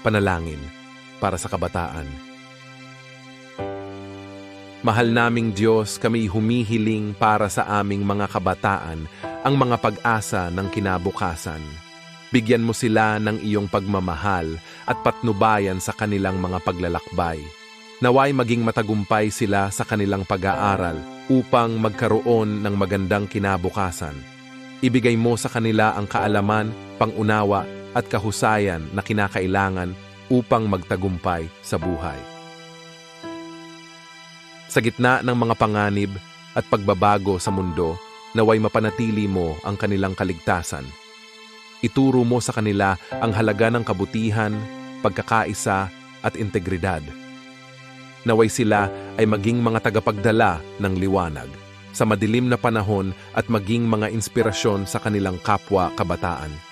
Panalangin para sa kabataan. Mahal naming Diyos, kami humihiling para sa aming mga kabataan ang mga pag-asa ng kinabukasan. Bigyan mo sila ng iyong pagmamahal at patnubayan sa kanilang mga paglalakbay. Naway maging matagumpay sila sa kanilang pag-aaral upang magkaroon ng magandang kinabukasan. Ibigay mo sa kanila ang kaalaman, pangunawa at kahusayan na kinakailangan upang magtagumpay sa buhay. Sa gitna ng mga panganib at pagbabago sa mundo, naway mapanatili mo ang kanilang kaligtasan. Ituro mo sa kanila ang halaga ng kabutihan, pagkakaisa at integridad. Naway sila ay maging mga tagapagdala ng liwanag sa madilim na panahon at maging mga inspirasyon sa kanilang kapwa kabataan.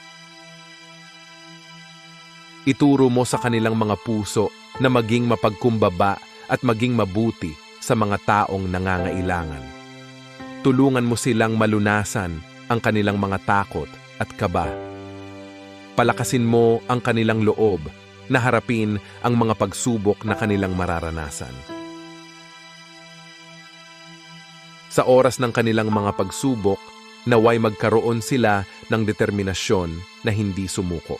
Ituro mo sa kanilang mga puso na maging mapagkumbaba at maging mabuti sa mga taong nangangailangan. Tulungan mo silang malunasan ang kanilang mga takot at kaba. Palakasin mo ang kanilang loob na harapin ang mga pagsubok na kanilang mararanasan. Sa oras ng kanilang mga pagsubok, naway magkaroon sila ng determinasyon na hindi sumuko.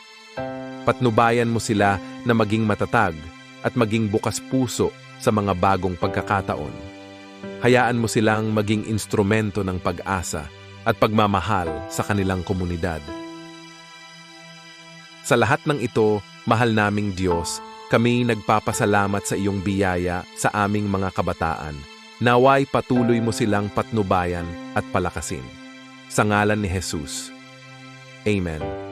Patnubayan mo sila na maging matatag at maging bukas puso sa mga bagong pagkakataon. Hayaan mo silang maging instrumento ng pag-asa at pagmamahal sa kanilang komunidad. Sa lahat ng ito, mahal naming Diyos, kami nagpapasalamat sa iyong biyaya sa aming mga kabataan. Naway patuloy mo silang patnubayan at palakasin. Sa ngalan ni Jesus. Amen.